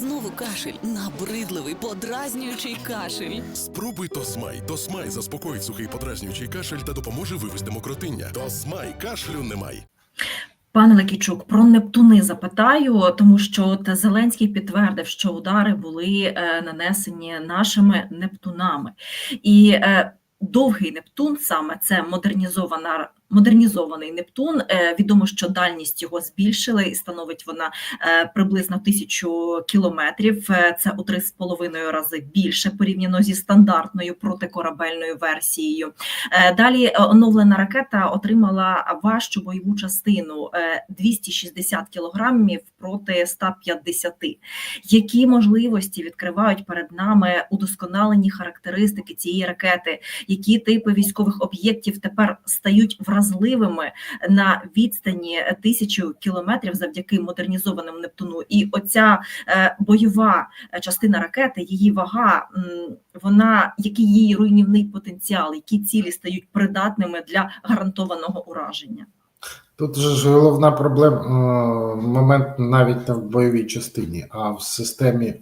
Знову кашель, набридливий, подразнюючий кашель. Спробуй Тосмай. Тосмай заспокоїть сухий подразнюючий кашель та допоможе вивести мокротиння. Тосмай кашлю немає. Пане Лакічук, про Нептуни запитаю, тому що от Зеленський підтвердив, що удари були е, нанесені нашими Нептунами, і е, довгий Нептун саме це модернізована. Модернізований Нептун. Е, Відомо, що дальність його збільшили, і становить вона е, приблизно тисячу кілометрів. Е, Це у три з половиною рази більше порівняно зі стандартною протикорабельною версією. Далі оновлена ракета отримала важчу бойову частину е, 260 кілограмів проти 150. Які можливості відкривають перед нами удосконалені характеристики цієї ракети? Які типи військових об'єктів тепер стають вразливими на відстані тисячу кілометрів завдяки модернізованому Нептуну? І оця е, бойова е, частина ракети, її вага, вона який її руйнівний потенціал, які цілі стають придатними для гарантованого ураження? Тут же ж головна проблема е, момент навіть не в бойовій частині, а в системі е,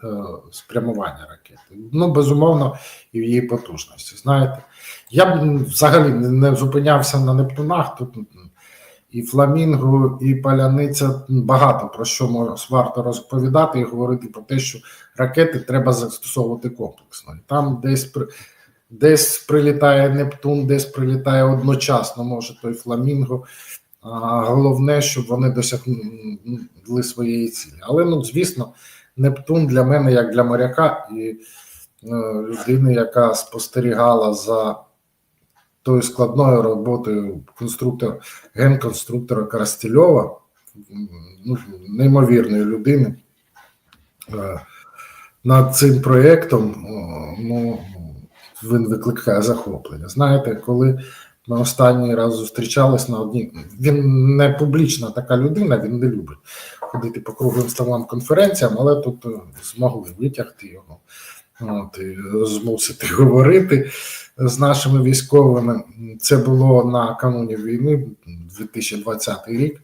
спрямування ракети. Ну, безумовно, і в її потужності. Знаєте, я б взагалі не зупинявся на Нептунах. Тут і Фламінго, і Паляниця багато про що варто розповідати і говорити про те, що ракети треба застосовувати комплексно. Там десь. Десь прилітає Нептун, десь прилітає одночасно, може той Фламінго. Головне, щоб вони досягли своєї цілі. Але ну, звісно, Нептун для мене, як для моряка, і е, людини, яка спостерігала за тою складною роботою конструктора, генконструктора Коростельова, ну, неймовірної людини. е, Над цим проєктом ну, він викликає захоплення. Знаєте, коли ми останній раз зустрічались на одній. Він не публічна така людина, він не любить ходити по круглим столам конференціям, але тут е, змогли витягти його, от, і змусити говорити з нашими військовими. Це було на кануні війни, 2020 рік.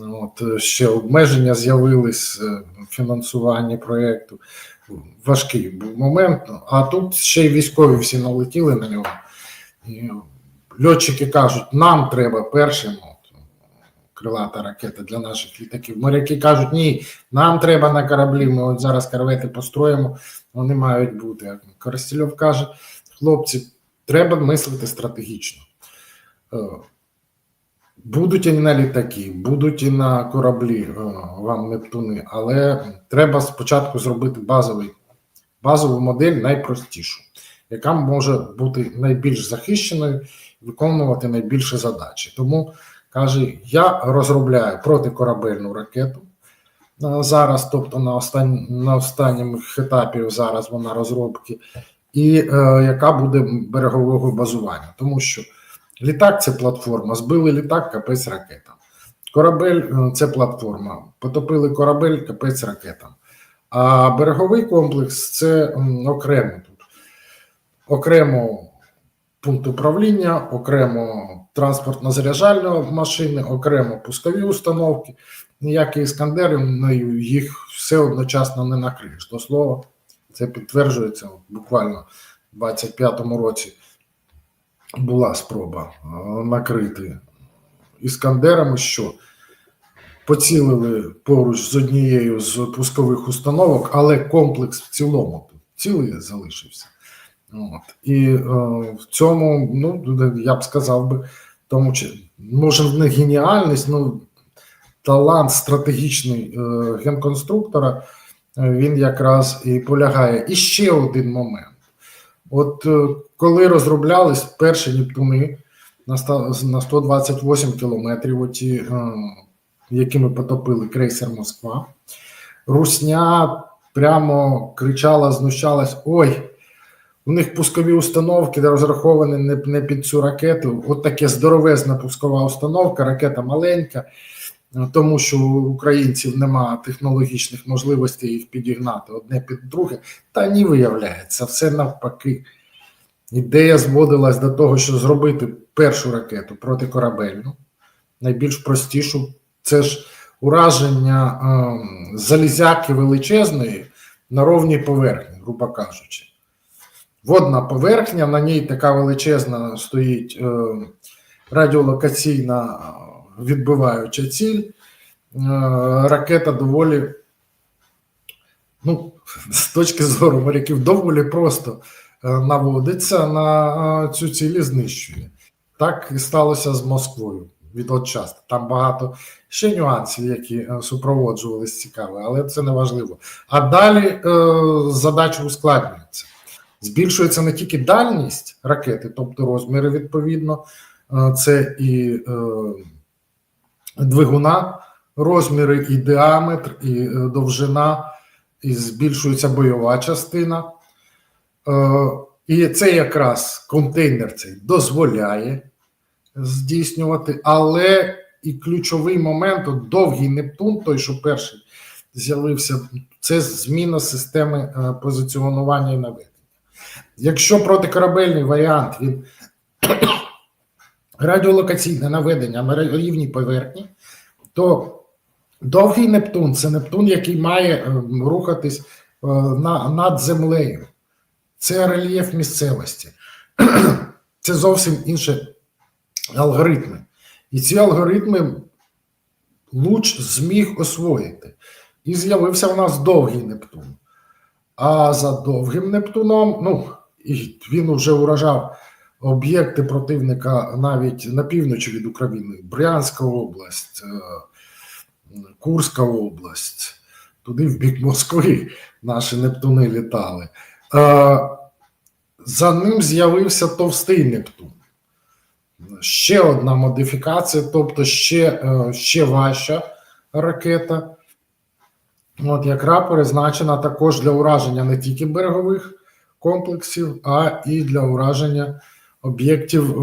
От, ще обмеження з'явились е, в фінансуванні проєкту. Важкий був момент, а тут ще й військові всі налетіли на нього. Льотчики кажуть, нам треба першим крилата ракета для наших літаків. Моряки кажуть, ні, нам треба на кораблі. Ми от зараз корвети построїмо, вони мають бути. А Коростельов каже, хлопці, треба мислити стратегічно. Е, Будуть і на літаки, будуть і на кораблі е, вам Нептуни, але треба спочатку зробити базовий, базову модель найпростішу, яка може бути найбільш захищеною виконувати найбільше задачі. Тому каже: я розробляю протикорабельну ракету зараз, тобто на останні на останньому етапі зараз вона розробки, і е, яка буде берегового базування, тому що літак це платформа, збили літак, капець ракета. Корабель е, це платформа. Потопили корабель, капець ракета. А береговий комплекс це м, окремо пункт управління, окремо транспортно-заряджальні машини, окремо пускові установки. Ніякі іскандери ну, їх все одночасно не накриєш. До слова, це підтверджується буквально в 25-му році. Була спроба е, накрити іскандерами, що поцілили поруч з однією з пускових установок, але комплекс в цілому цілий залишився. От. І е, в цьому, ну, я б сказав би, тому чи може не геніальність, ну талант стратегічний е, генконструктора, е, він якраз і полягає. І ще один момент. От е, коли розроблялись перші Нептуни на, ста- на 128 кілометрів, оті, е, якими потопили крейсер Москва, Русня прямо кричала, знущалась: ой, у них пускові установки розраховані не, не під цю ракету. От таке здоровезна пускова установка, ракета маленька, тому що у українців немає технологічних можливостей їх підігнати одне під друге. Та ні, виявляється, все навпаки. Ідея зводилась до того, що зробити першу ракету протикорабельну, найбільш простішу. Це ж ураження е, залізяки величезної на ровній поверхні, грубо кажучи. Водна поверхня, на ній така величезна стоїть е, радіолокаційна е, відбиваюча ціль. Е, ракета доволі, ну, з точки зору моряків, доволі просто е, наводиться на е, цю ціль і знищує. Так і сталося з Москвою від от часто. Там багато ще нюансів, які супроводжувались цікаві, але це не важливо. А далі е, задача ускладнюється. Збільшується не тільки дальність ракети, тобто розміри відповідно, е, це і е, двигуна, розміри, і діаметр, і е, довжина, і збільшується бойова частина. І це якраз контейнер цей дозволяє здійснювати, але і ключовий момент от довгий Нептун, той, що перший з'явився, це зміна системи позиціонування і наведення. Якщо протикорабельний варіант він радіолокаційне наведення на рівній поверхні, то довгий Нептун це Нептун, який має е, рухатись е, на, над землею. Це рельєф місцевості. Це зовсім інші алгоритми. І ці алгоритми луч зміг освоїти. І з'явився у нас довгий Нептун. А за довгим Нептуном, ну, і він вже уражав об'єкти противника навіть на півночі від України: Брянська область, е, Курська область, туди в бік Москви наші Нептуни літали. Е, За ним з'явився товстий Нептун. Ще одна модифікація, тобто ще, е, ще важча ракета. От яка призначена також для ураження не тільки берегових комплексів, а і для ураження об'єктів е,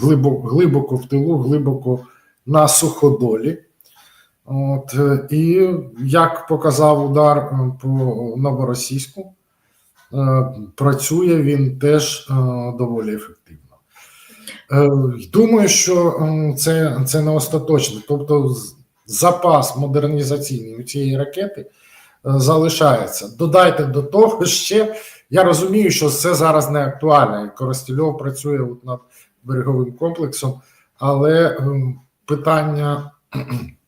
глибоко, глибоко в тилу, глибоко на суходолі. От, е, і як показав удар е, по новоросійську, працює він теж доволі ефективно. Думаю, що це, це не остаточно. Тобто, запас модернізаційний у цієї ракети е, залишається. Додайте до того ще. Я розумію, що це зараз не актуально. Коростільов працює от над береговим комплексом, але ем, питання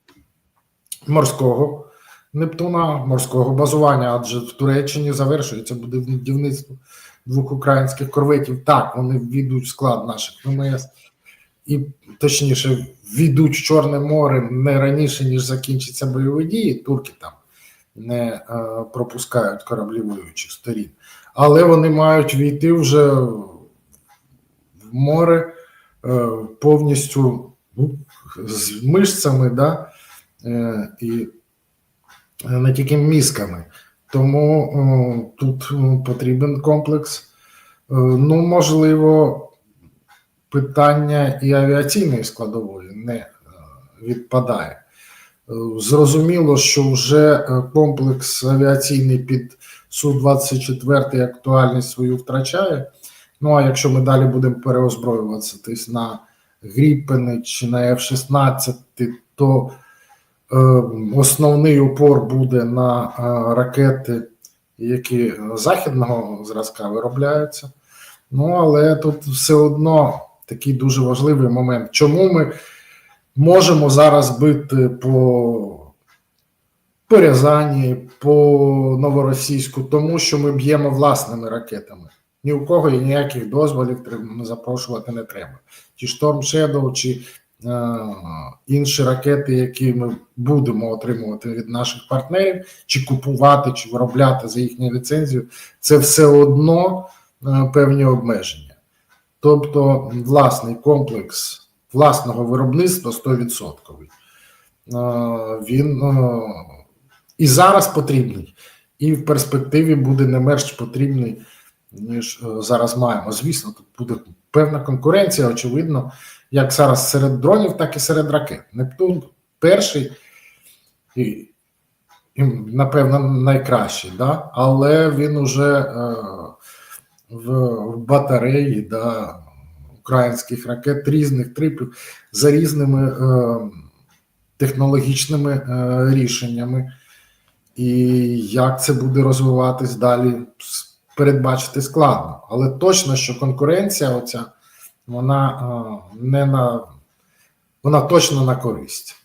морського Нептуна, морського базування, адже в Туреччині завершується будівництво двох українських корветів. Так, вони ввійдуть в склад наших ВМС і точніше ввійдуть в Чорне море не раніше, ніж закінчаться бойові дії. Турки там не е, пропускають кораблі воюючих сторін, але вони мають війти вже в море е, повністю ну, з мишцями, да, е, і не тільки мізками. Тому о, тут потрібен комплекс. Ну, можливо, питання і авіаційної складової не е, відпадає. Е, Зрозуміло, що вже е, комплекс авіаційний під Су-24 актуальність свою втрачає. Ну а якщо ми далі будемо переозброюватися на Гріпени чи на F-16, то е, основний упор буде на е, ракети, які західного зразка виробляються. Ну, але тут все одно такий дуже важливий момент. Чому ми можемо зараз бити по, по Рязані, по Новоросійську? Тому що ми б'ємо власними ракетами. Ні у кого і ніяких дозволів запрошувати не треба. Чи Storm Shadow, чи е, інші ракети, які ми будемо отримувати від наших партнерів, чи купувати, чи виробляти за їхню ліцензію, це все одно е, певні обмеження. Тобто, власний комплекс власного виробництва 100%. Е, Він е, і зараз потрібний, і в перспективі буде не менш потрібний, ніж е, зараз маємо. Звісно, тут буде певна конкуренція, очевидно, як зараз серед дронів, так і серед ракет. Нептун перший і, і напевно, найкращий, да? але він уже е, в, батареї да, українських ракет різних типів за різними е, технологічними е, рішеннями. І як це буде розвиватись далі, передбачити складно. Але точно, що конкуренція, оця, вона е, не на вона точно на користь.